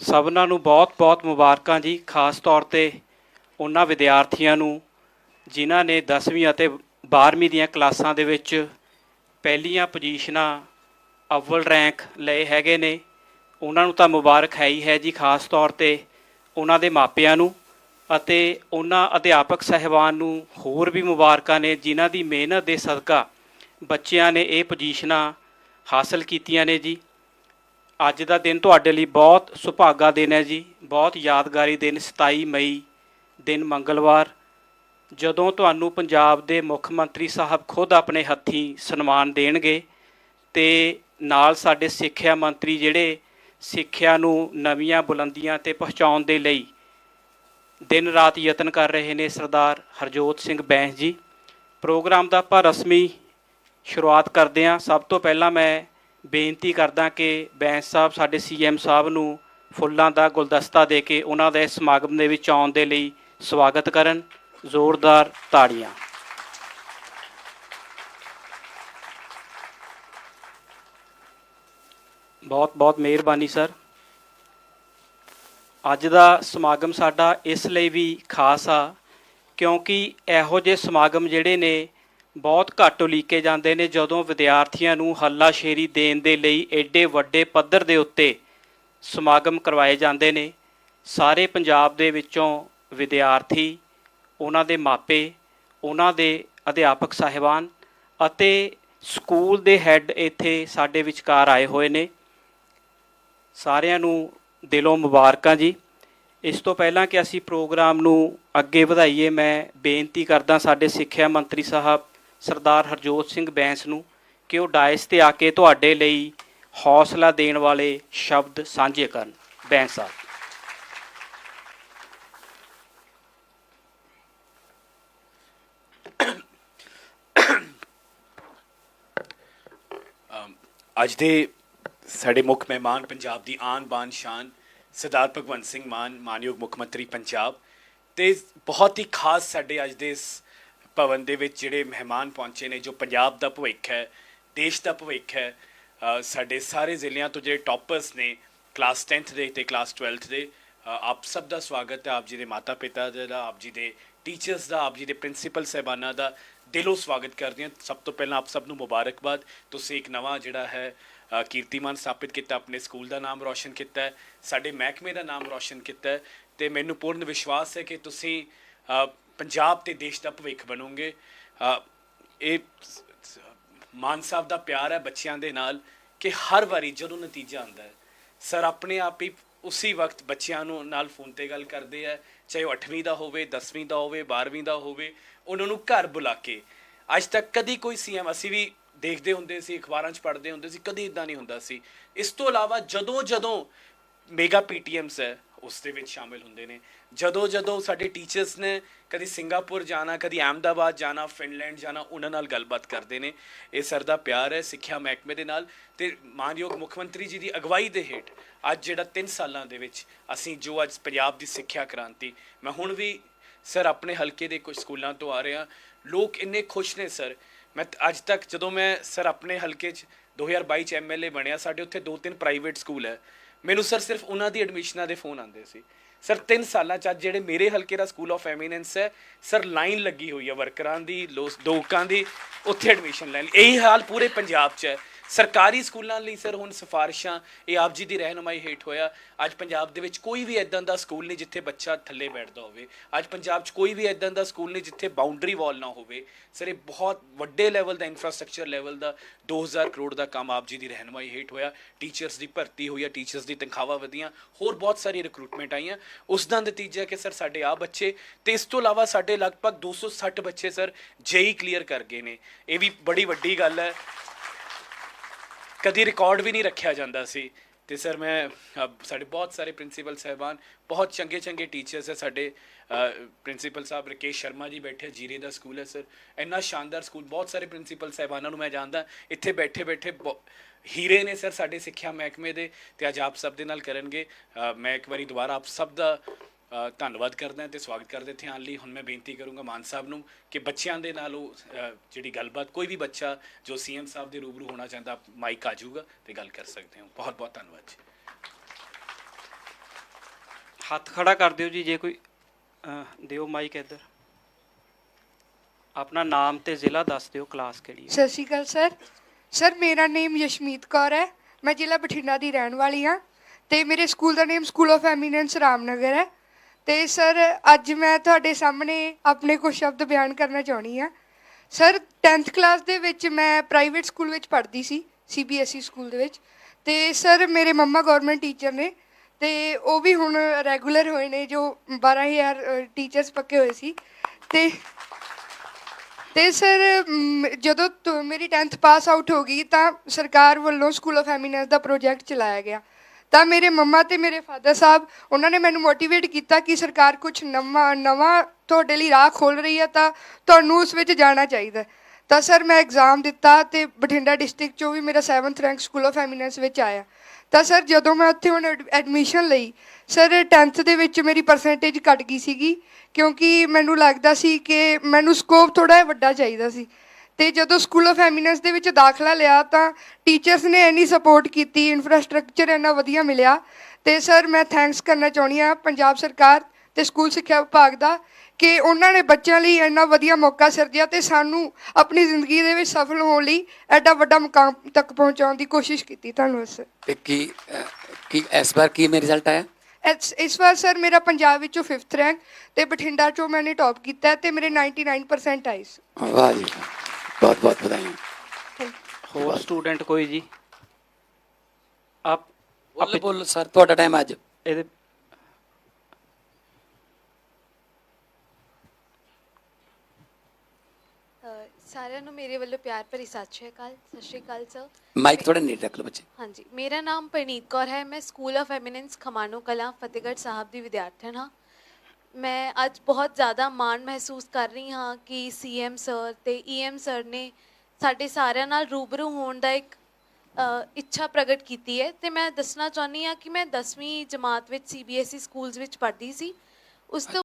ਸਭਨਾਂ ਨੂੰ ਬਹੁਤ-ਬਹੁਤ ਮੁਬਾਰਕਾਂ ਜੀ, ਖਾਸ ਤੌਰ ਤੇ ਉਹਨਾਂ ਵਿਦਿਆਰਥੀਆਂ ਨੂੰ, ਜਿਨ੍ਹਾਂ ਨੇ 10ਵੀਂ ਅਤੇ 12ਵੀਂ ਦੀਆਂ ਕਲਾਸਾਂ ਦੇ ਵਿੱਚ ਪਹਿਲੀਆਂ ਪੋਜੀਸ਼ਨਾਂ ਅਵਲ ਰੈਂਕ ਲਏ ਹੈਗੇ ਨੇ। ਉਹਨਾਂ ਨੂੰ ਤਾਂ ਮੁਬਾਰਕ ਹੈ ਹੀ ਹੈ ਜੀ, ਖਾਸ ਤੌਰ ਤੇ ਉਹਨਾਂ ਦੇ ਮਾਪਿਆਂ ਨੂੰ ਅਤੇ ਉਹਨਾਂ ਅਧਿਆਪਕ ਸਹਿਬਾਨ ਨੂੰ ਹੋਰ ਵੀ ਮੁਬਾਰਕਾਂ ਨੇ, ਜਿਨ੍ਹਾਂ ਦੀ ਮਿਹਨਤ ਦੇ ਸਦਕਾ ਬੱਚਿਆਂ ਨੇ ਇਹ ਪੋਜੀਸ਼ਨਾਂ ਹਾਸਲ ਕੀਤੀਆਂ ਨੇ ਜੀ। ਅੱਜ ਦਾ ਦਿਨ ਤੁਹਾਡੇ ਲਈ ਬਹੁਤ ਸੁਭਾਗਾ ਦਿਨ ਹੈ ਜੀ, ਬਹੁਤ ਯਾਦਗਾਰੀ ਦਿਨ 27 ਮਈ ਦਿਨ ਮੰਗਲਵਾਰ। ਜਦੋਂ ਤੁਹਾਨੂੰ ਪੰਜਾਬ ਦੇ ਮੁੱਖ ਮੰਤਰੀ ਸਾਹਿਬ ਖੁਦ ਆਪਣੇ ਹੱਥੀਂ ਸਨਮਾਨ ਦੇਣਗੇ ਤੇ ਨਾਲ ਸਾਡੇ ਸਿੱਖਿਆ ਮੰਤਰੀ ਜਿਹੜੇ ਸਿੱਖਿਆ ਨੂੰ ਨਵੀਆਂ ਬੁਲੰਦੀਆਂ ਤੇ ਪਹੁੰਚਾਉਣ ਦੇ ਲਈ ਦਿਨ ਰਾਤ ਯਤਨ ਕਰ ਰਹੇ ਨੇ ਸਰਦਾਰ ਹਰਜੋਤ ਸਿੰਘ ਬੈਂਸ ਜੀ। ਪ੍ਰੋਗਰਾਮ ਦਾ ਆਪਾਂ ਰਸਮੀ ਸ਼ੁਰੂਆਤ ਕਰਦੇ ਹਾਂ। ਸਭ ਤੋਂ ਪਹਿਲਾਂ ਮੈਂ ਬੇਨਤੀ ਕਰਦਾ ਕਿ ਬੈਂਸ ਸਾਹਿਬ, ਸਾਡੇ ਸੀਐਮ ਸਾਹਿਬ ਨੂੰ ਫੁੱਲਾਂ ਦਾ ਗੁਲਦਸਤਾ ਦੇ ਕੇ ਉਹਨਾਂ ਦੇ ਸਮਾਗਮ ਦੇ ਵਿੱਚ ਆਉਣ ਦੇ ਲਈ ਸਵਾਗਤ ਕਰਨ। ਜ਼ੋਰਦਾਰ ਤਾੜੀਆਂ। ਬਹੁਤ ਬਹੁਤ ਮਿਹਰਬਾਨੀ, ਸਰ। ਅੱਜ ਦਾ ਸਮਾਗਮ ਸਾਡਾ ਇਸ ਲਈ ਵੀ ਖਾਸ ਆ ਕਿਉਂਕਿ ਇਹੋ ਜਿਹੇ ਸਮਾਗਮ ਜਿਹੜੇ ਨੇ ਬਹੁਤ ਘੱਟ ਉਲੀਕੇ ਜਾਂਦੇ ਨੇ ਜਦੋਂ ਵਿਦਿਆਰਥੀਆਂ ਨੂੰ ਹੱਲਾਸ਼ੇਰੀ ਦੇਣ ਦੇ ਲਈ ਐਡੇ ਵੱਡੇ ਪੱਧਰ ਦੇ ਉੱਤੇ ਸਮਾਗਮ ਕਰਵਾਏ ਜਾਂਦੇ ਨੇ। ਸਾਰੇ ਪੰਜਾਬ ਦੇ ਵਿੱਚੋਂ ਵਿਦਿਆਰਥੀ, ਉਹਨਾਂ ਦੇ ਮਾਪੇ, ਉਹਨਾਂ ਦੇ ਅਧਿਆਪਕ ਸਾਹਿਬਾਨ ਅਤੇ ਸਕੂਲ ਦੇ ਹੈੱਡ ਇੱਥੇ ਸਾਡੇ ਵਿਚਕਾਰ ਆਏ ਹੋਏ ਨੇ। ਸਾਰਿਆਂ ਨੂੰ ਦਿਲੋਂ ਮੁਬਾਰਕਾਂ ਜੀ। ਇਸ ਤੋਂ ਪਹਿਲਾਂ ਕਿ ਅਸੀਂ ਪ੍ਰੋਗਰਾਮ ਨੂੰ ਅੱਗੇ ਵਧਾਈਏ, ਮੈਂ ਬੇਨਤੀ ਕਰਦਾ ਸਾਡੇ ਸਿੱਖਿਆ ਮੰਤਰੀ ਸਾਹਿਬ ਸਰਦਾਰ ਹਰਜੋਤ ਸਿੰਘ ਬੈਂਸ ਨੂੰ ਕਿ ਉਹ ਡਾਇਸ ਤੇ ਆ ਕੇ ਤੁਹਾਡੇ ਲਈ ਹੌਸਲਾ ਦੇਣ ਵਾਲੇ ਸ਼ਬਦ ਸਾਂਝੇ ਕਰਨ। ਬੈਂਸ ਸਾਹਿਬ। ਅੱਜ ਦੇ ਸਾਡੇ ਮੁੱਖ ਮਹਿਮਾਨ ਪੰਜਾਬ ਦੀ ਆਨ ਬਾਨ ਸ਼ਾਨ ਸਰਦਾਰ ਭਗਵੰਤ ਸਿੰਘ ਮਾਨ, ਮਾਨਯੋਗ ਮੁੱਖ ਮੰਤਰੀ ਪੰਜਾਬ ਤੇ ਬਹੁਤ ਹੀ ਖਾਸ ਸਾਡੇ ਅੱਜ ਦੇ ਇਸ ਭਵਨ ਦੇ ਵਿੱਚ ਜਿਹੜੇ ਮਹਿਮਾਨ ਪਹੁੰਚੇ ਨੇ ਜੋ ਪੰਜਾਬ ਦਾ ਭਵਿੱਖ ਹੈ ਦੇਸ਼ ਦਾ ਭਵਿੱਖ ਹੈ ਅ, ਸਾਡੇ ਸਾਰੇ ਜ਼ਿਲ੍ਹਿਆਂ ਤੋਂ ਜਿਹੜੇ ਟੌਪਰਸ ਨੇ ਕਲਾਸ 10th ਦੇ ਤੇ ਕਲਾਸ 12th ਦੇ ਅ, ਆਪ ਸਭ ਦਾ ਸਵਾਗਤ ਹੈ ਆਪ ਜੀ ਦੇ ਮਾਤਾ ਪਿਤਾ ਦਾ ਆਪ ਜੀ ਦੇ ਟੀਚਰਸ ਦਾ ਆਪ ਜੀ ਦੇ ਪ੍ਰਿੰਸੀਪਲ ਸਹਿਬਾਨਾਂ ਦਾ ਦਿਲੋਂ ਸਵਾਗਤ ਕਰਦੇ ਹਾਂ। ਸਭ ਤੋਂ ਪਹਿਲਾਂ ਆਪ ਸਭ ਨੂੰ ਮੁਬਾਰਕਬਾਦ। ਤੁਸੀਂ ਇੱਕ ਨਵਾਂ ਜਿਹੜਾ ਹੈ ਅ, ਕੀਰਤੀਮਾਨ ਸਥਾਪਿਤ ਕੀਤਾ ਆਪਣੇ ਸਕੂਲ ਦਾ ਨਾਮ ਰੌਸ਼ਨ ਕੀਤਾ ਹੈ ਸਾਡੇ ਮਹਿਕਮੇ ਦਾ ਨਾਮ ਰੌਸ਼ਨ ਕੀਤਾ ਹੈ ਤੇ ਮੈਨੂੰ ਪੂਰਨ ਵਿਸ਼ਵਾਸ ਹੈ ਕਿ ਤੁਸੀਂ ਅ, ਪੰਜਾਬ ਤੇ ਦੇਸ਼ ਦਾ ਭਵਿੱਖ ਬਣੋਗੇ। ਇਹ ਮਾਨ ਸਾਹਿਬ ਦਾ ਪਿਆਰ ਹੈ ਬੱਚਿਆਂ ਦੇ ਨਾਲ ਕਿ ਹਰ ਵਾਰੀ ਜਦੋਂ ਨਤੀਜਾ ਆਉਂਦਾ ਹੈ, ਸਰ ਆਪਣੇ ਆਪ ਹੀ ਉਸੇ ਵਕਤ ਬੱਚਿਆਂ ਨੂੰ ਨਾਲ ਫੋਨ ਤੇ ਗੱਲ ਕਰਦੇ ਆ, ਚਾਹੇ ਉਹ 8ਵੀਂ ਦਾ ਹੋਵੇ 10ਵੀਂ ਦਾ ਹੋਵੇ 12ਵੀਂ ਦਾ ਹੋਵੇ, ਉਹਨਾਂ ਨੂੰ ਘਰ ਬੁਲਾ ਕੇ। ਅੱਜ ਤੱਕ ਕਦੀ ਕੋਈ ਸੀਐਮ ਅਸੀਂ ਵੀ ਦੇਖਦੇ ਹੁੰਦੇ ਸੀ, ਅਖਬਾਰਾਂ 'ਚ ਪੜ੍ਹਦੇ ਹੁੰਦੇ ਸੀ, ਕਦੀ ਇਦਾਂ ਨਹੀਂ ਹੁੰਦਾ ਸੀ। ਇਸ ਤੋਂ ਇਲਾਵਾ ਜਦੋਂ ਜਦੋਂ ਮੇਗਾ ਪੀਟੀਐਮਸ ਹੈ ਉਸ ਦੇ ਵਿੱਚ ਸ਼ਾਮਿਲ ਹੁੰਦੇ ਨੇ। ਜਦੋਂ ਜਦੋਂ ਸਾਡੇ ਟੀਚਰਸ ਨੇ ਕਦੀ ਸਿੰਗਾਪੁਰ ਜਾਣਾ, ਕਦੀ ਅਹਿਮਦਾਬਾਦ ਜਾਣਾ, ਫਿਨਲੈਂਡ ਜਾਣਾ, ਉਹਨਾਂ ਨਾਲ ਗੱਲਬਾਤ ਕਰਦੇ ਨੇ। ਇਹ ਸਰ ਦਾ ਪਿਆਰ ਹੈ, ਸਿੱਖਿਆ ਮਹਿਕਮੇ ਦੇ ਨਾਲ ਤੇ ਮਾਨਯੋਗ ਮੁੱਖ ਮੰਤਰੀ ਜੀ ਦੀ ਅਗਵਾਈ ਦੇ ਹੇਠ ਅੱਜ ਜਿਹੜਾ 3 ਸਾਲਾਂ ਦੇ ਵਿੱਚ ਅਸੀਂ ਜੋ ਅੱਜ ਪੰਜਾਬ ਦੀ ਸਿੱਖਿਆ ਕ੍ਰਾਂਤੀ, ਮੈਂ ਹੁਣ ਵੀ ਸਰ ਆਪਣੇ ਹਲਕੇ ਦੇ ਕੁਝ ਸਕੂਲਾਂ ਤੋਂ ਆ ਰਿਹਾ। ਲੋਕ ਇੰਨੇ ਖੁਸ਼ ਨੇ ਸਰ। ਮੈਂ ਅੱਜ ਤੱਕ ਜਦੋਂ ਮੈਂ ਸਰ ਆਪਣੇ ਹਲਕੇ 'ਚ 2022 ਚ ਐਮਐਲਏ ਬਣਿਆ, ਸਾਡੇ ਉੱਥੇ ਦੋ ਤਿੰਨ ਪ੍ਰਾਈਵੇਟ ਸਕੂਲ ਹੈ। ਮੈਨੂੰ ਸਰ ਸਿਰਫ ਉਹਨਾਂ ਦੀ ਐਡਮਿਸ਼ਨਾਂ ਦੇ ਫੋਨ ਆਉਂਦੇ ਸੀ। ਸਰ 3 ਸਾਲਾਂ ਚ ਅੱਜ ਜਿਹੜੇ ਮੇਰੇ ਹਲਕੇ ਦਾ ਸਕੂਲ ਆਫ ਐਮੀਨੈਂਸ ਹੈ, ਸਰ ਲਾਈਨ ਲੱਗੀ ਹੋਈ ਹੈ ਵਰਕਰਾਂ ਦੀ, ਲੋਸ- ਲੋਕਾਂ ਦੀ, ਉੱਥੇ ਐਡਮਿਸ਼ਨ ਲੈਣ ਲਈ। ਇਹੀ ਹਾਲ ਪੂਰੇ ਪੰਜਾਬ 'ਚ ਹੈ। ਸਰਕਾਰੀ ਸਕੂਲਾਂ ਲਈ ਸਰ ਹੁਣ ਸਿਫਾਰਿਸ਼ਾਂ, ਇਹ ਆਪ ਜੀ ਦੀ ਰਹਿਨੁਮਾਈ ਹੇਠ ਹੋਇਆ। ਅੱਜ ਪੰਜਾਬ ਦੇ ਵਿੱਚ ਕੋਈ ਵੀ ਇਦਾਂ ਦਾ ਸਕੂਲ ਨਹੀਂ ਜਿੱਥੇ ਬੱਚਾ ਥੱਲੇ ਬੈਠਦਾ ਹੋਵੇ। ਅੱਜ ਪੰਜਾਬ 'ਚ ਕੋਈ ਵੀ ਇਦਾਂ ਦਾ ਸਕੂਲ ਨਹੀਂ ਜਿੱਥੇ ਬਾਉਂਡਰੀ ਵਾਲ ਨਾ ਹੋਵੇ। ਸਰ, ਇਹ ਬਹੁਤ ਵੱਡੇ ਲੈਵਲ ਦਾ ਇਨਫਰਾਸਟ੍ਰਕਚਰ ਲੈਵਲ ਦਾ 2000 ਕਰੋੜ ਦਾ ਕੰਮ ਆਪ ਜੀ ਦੀ ਰਹਿਨੁਮਾਈ ਹੇਠ ਹੋਇਆ। ਟੀਚਰਸ ਦੀ ਭਰਤੀ ਹੋਈ ਆ ਟੀਚਰਸ ਦੀ ਤਨਖਾਹਾਂ ਵਧੀਆਂ। ਹੋਰ ਬਹੁਤ ਸਾਰੀ ਰਿਕਰੂਟਮੈਂਟ ਆਈਆਂ। ਉਸ ਦਾ ਨਤੀਜਾ ਕਿ ਸਰ ਸਾਡੇ ਆ ਬੱਚੇ, ਤੇ ਇਸ ਤੋਂ ਇਲਾਵਾ ਸਾਡੇ ਲਗਭਗ 260 ਬੱਚੇ ਸਰ ਜੇਈ ਕਲੀਅਰ ਕਰ ਗਏ ਨੇ। ਇਹ ਵੀ ਬੜੀ ਵੱਡੀ ਗੱਲ ਹੈ। ਕਦੀ ਰਿਕਾਰਡ ਵੀ ਨਹੀਂ ਰੱਖਿਆ ਜਾਂਦਾ ਸੀ। ਤੇ ਸਰ ਮੈਂ ਅਹ, ਸਾਡੇ ਬਹੁਤ ਸਾਰੇ ਪ੍ਰਿੰਸੀਪਲ ਸਹਿਬਾਨ ਬਹੁਤ ਚੰਗੇ ਚੰਗੇ ਟੀਚਰਸ ਹੈ ਸਾਡੇ ਪ੍ਰਿੰਸੀਪਲ ਸਾਹਿਬ ਰਕੇਸ਼ ਸ਼ਰਮਾ ਜੀ ਬੈਠੇ ਜੀਰੇ ਦਾ ਸਕੂਲ ਹੈ ਸਰ ਇੰਨਾ ਸ਼ਾਨਦਾਰ ਸਕੂਲ ਬਹੁਤ ਸਾਰੇ ਪ੍ਰਿੰਸੀਪਲ ਸਹਿਬਾਨਾਂ ਨੂੰ ਮੈਂ ਜਾਣਦਾ। ਇੱਥੇ ਬੈਠੇ ਬੈਠੇ ਹੀਰੇ ਨੇ ਸਰ ਸਾਡੇ ਸਿੱਖਿਆ ਮਹਿਕਮੇ ਦੇ ਤੇ ਅੱਜ ਆਪ ਸਭ ਦੇ ਨਾਲ ਕਰਨਗੇ। ਅਹ, ਮੈਂ ਇੱਕ ਵਾਰੀ ਦੁਬਾਰਾ ਆਪ ਸਭ ਦਾ ਧੰਨਵਾਦ ਕਰਦਾ ਤੇ ਸਵਾਗਤ ਕਰਦੇ ਇੱਥੇ ਆਉਣ ਲਈ। ਹੁਣ ਮੈਂ ਬੇਨਤੀ ਕਰੂੰਗਾ ਮਾਨ ਸਾਹਿਬ ਨੂੰ ਕਿ ਬੱਚਿਆਂ ਦੇ ਨਾਲ ਉਹ ਜਿਹੜੀ ਗੱਲਬਾਤ ਕੋਈ ਵੀ ਬੱਚਾ ਜੋ ਸੀਐਮ ਸਾਹਿਬ ਦੇ ਰੂਬਰੂ ਹੋਣਾ ਚਾਹੁੰਦਾ ਮਾਈਕ ਆ ਜਾਊਗਾ ਤੇ ਗੱਲ ਕਰ ਸਕਦੇ ਹੋ। ਬਹੁਤ ਬਹੁਤ ਧੰਨਵਾਦ ਜੀ। ਹੱਥ ਖੜਾ ਕਰ ਦਿਓ ਜੀ ਜੇ ਕੋਈ ਦਿਓ ਮਾਈਕ ਇੱਧਰ। ਆਪਣਾ ਨਾਮ ਤੇ ਜ਼ਿਲ੍ਹਾ ਦੱਸ ਦਿਓ ਕਲਾਸ ਕਿਹੜੀ ਹੈ? ਸਤਿ ਸ਼੍ਰੀ ਅਕਾਲ ਸਰ। ਸਰ ਮੇਰਾ ਨੇਮ ਯਸ਼ਮੀਤ ਕੌਰ ਹੈ। ਮੈਂ ਜ਼ਿਲ੍ਹਾ ਬਠਿੰਡਾ ਦੀ ਰਹਿਣ ਵਾਲੀ ਹਾਂ ਤੇ ਮੇਰੇ school the name school of eminence Ramnagar ਹੈ। ਤੇ ਸਰ, ਅੱਜ ਮੈਂ ਤੁਹਾਡੇ ਸਾਹਮਣੇ ਆਪਣੇ ਕੁਝ ਸ਼ਬਦ ਬਿਆਨ ਕਰਨਾ ਚਾਹਣੀ ਹਾਂ। ਸਰ 10th ਕਲਾਸ ਦੇ ਵਿੱਚ ਮੈਂ ਪ੍ਰਾਈਵੇਟ ਸਕੂਲ ਵਿੱਚ ਪੜ੍ਹਦੀ ਸੀ ਸੀਬੀਐਸਈ ਸਕੂਲ ਦੇ ਵਿੱਚ। ਤੇ ਸਰ, ਮੇਰੇ ਮੰਮਾ ਗਵਰਨਮੈਂਟ ਟੀਚਰ ਨੇ ਤੇ ਉਹ ਵੀ ਹੁਣ ਰੈਗੂਲਰ ਹੋਏ ਨੇ, ਜੋ 12000 ਟੀਚਰਸ ਪੱਕੇ ਹੋਏ ਸੀ। ਤੇ ਤੇ ਸਰ ਜਦੋਂ ਤੋਂ, ਮੇਰੀ 10th ਪਾਸ ਆਊਟ ਹੋ ਗਈ ਤਾਂ ਸਰਕਾਰ ਵੱਲੋਂ ਸਕੂਲ ਆਫ ਐਮੀਨੈਂਸ ਦਾ ਪ੍ਰੋਜੈਕਟ ਚਲਾਇਆ ਗਿਆ। ਤਾਂ ਮੇਰੇ ਮੰਮਾ ਤੇ ਮੇਰੇ ਫਾਦਰ ਸਾਹਿਬ, ਉਹਨਾਂ ਨੇ ਮੈਨੂੰ ਮੋਟੀਵੇਟ ਕੀਤਾ ਕਿ ਸਰਕਾਰ ਕੁਝ ਨਵਾਂ ਨਵਾਂ ਤੁਹਾਡੇ ਲਈ ਰਾਹ ਖੋਲ ਰਹੀ ਹੈ ਤਾਂ ਤੁਹਾਨੂੰ ਉਸ ਵਿੱਚ ਜਾਣਾ ਚਾਹੀਦਾ। ਤਾਂ ਸਰ ਮੈਂ ਐਗਜ਼ਾਮ ਦਿੱਤਾ ਤੇ ਬਠਿੰਡਾ ਡਿਸਟ੍ਰਿਕਟ ਚੋਂ ਵੀ ਮੇਰਾ 7th rank school of eminence ਵਿੱਚ ਆਇਆ। ਤਾਂ ਸਰ ਜਦੋਂ ਮੈਂ ਉੱਥੇ ਹੁਣ ਐਡਮਿਸ਼ਨ ਲਈ, ਸਰ 10th ਦੇ ਵਿੱਚ ਮੇਰੀ ਪਰਸੈਂਟੇਜ ਘਟ ਗਈ ਸੀਗੀ ਕਿਉਂਕਿ ਮੈਨੂੰ ਲੱਗਦਾ ਸੀ ਕਿ ਮੈਨੂੰ ਸਕੋਪ ਥੋੜਾ ਜਿਹਾ ਵੱਡਾ ਚਾਹੀਦਾ ਸੀ। ਤੇ ਜਦੋਂ ਸਕੂਲ ਆਫ ਐਮੀਨੈਂਸ ਦੇ ਵਿੱਚ ਦਾਖਲਾ ਲਿਆ ਤਾਂ ਟੀਚਰਸ ਨੇ ਇੰਨੀ ਸਪੋਰਟ ਕੀਤੀ ਇਨਫਰਾਸਟ੍ਰਕਚਰ ਇੰਨਾ ਵਧੀਆ ਮਿਲਿਆ ਤੇ ਸਰ ਮੈਂ ਥੈਂਕਸ ਕਰਨਾ ਚਾਹੁੰਦੀ ਹਾਂ ਪੰਜਾਬ ਸਰਕਾਰ ਤੇ ਸਕੂਲ ਸਿੱਖਿਆ ਵਿਭਾਗ ਦਾ ਕਿ ਉਹਨਾਂ ਨੇ ਬੱਚਿਆਂ ਲਈ ਇੰਨਾ ਵਧੀਆ ਮੌਕਾ ਸਿਰਜਿਆ ਤੇ ਸਾਨੂੰ ਆਪਣੀ ਜ਼ਿੰਦਗੀ ਦੇ ਵਿੱਚ ਸਫਲ ਹੋਣ ਲਈ ਐਡਾ ਵੱਡਾ ਮੁਕਾਮ ਤੱਕ ਪਹੁੰਚਾਉਣ ਦੀ ਕੋਸ਼ਿਸ਼ ਕੀਤੀ। ਧੰਨਵਾਦ ਸਰ ਤੇ ਕੀ ਕੀ ਇਸ ਵਾਰ ਕੀ ਮੇ ਰਿਜ਼ਲਟ ਆਇਆ? ਇਸ ਇਸ ਵਾਰ ਸਰ ਮੇਰਾ ਪੰਜਾਬ ਵਿੱਚੋਂ 5th ਰੈਂਕ ਤੇ ਬਠਿੰਡਾ ਚੋਂ ਮੈंने ਟੌਪ ਕੀਤਾ ਤੇ ਮੇਰੇ 99% ਆਏ ਸੀ। ਵਾਹ ਜੀ ਬਹੁਤ ਬਹੁਤ ਵਧਾਈਆਂ ਹੋਰ ਸਟੂਡੈਂਟ ਕੋਈ ਜੀ? ਆਪ ਬੋਲ ਬੋਲ ਸਰ ਤੁਹਾਡਾ ਟਾਈਮ ਅੱਜ। ਇਹਦੇ ਅ, ਸਾਰਿਆਂ ਨੂੰ ਮੇਰੇ ਵੱਲੋਂ ਪਿਆਰ ਭਰੀ ਸਤਿ ਸ਼੍ਰੀ ਅਕਾਲ ਸਤਿ ਸ਼੍ਰੀ ਅਕਾਲ ਸਰ। ਮਾਈਕ ਥੋੜਾ ਨੀਟ ਰੱਖ ਲਓ ਬੱਚੇ। ਹਾਂਜੀ ਮੇਰਾ ਨਾਮ ਪ੍ਰਨੀਤ ਕੌਰ ਹੈ ਮੈਂ school of eminence Khamano Kalan Fatehgarh Sahib ਦੀ ਵਿਦਿਆਰਥਣ ਹਾਂ। ਮੈਂ ਅੱਜ ਬਹੁਤ ਜ਼ਿਆਦਾ ਮਾਣ ਮਹਿਸੂਸ ਕਰ ਰਹੀ ਹਾਂ ਕਿ ਸੀਐਮ ਸਰ ਤੇ ਈਐਮ ਸਰ ਨੇ ਸਾਡੇ ਸਾਰਿਆਂ ਨਾਲ ਰੂਬਰੂ ਹੋਣ ਦਾ ਇੱਕ ਇੱਛਾ ਪ੍ਰਗਟ ਕੀਤੀ ਹੈ। ਤੇ ਮੈਂ ਦੱਸਣਾ ਚਾਹੁੰਦੀ ਹਾਂ ਕਿ ਮੈਂ 10ਵੀਂ ਜਮਾਤ ਵਿੱਚ ਸੀਬੀਐਸਈ ਸਕੂਲਸ ਵਿੱਚ ਪੜ੍ਹਦੀ ਸੀ। ਉਸ ਤੋਂ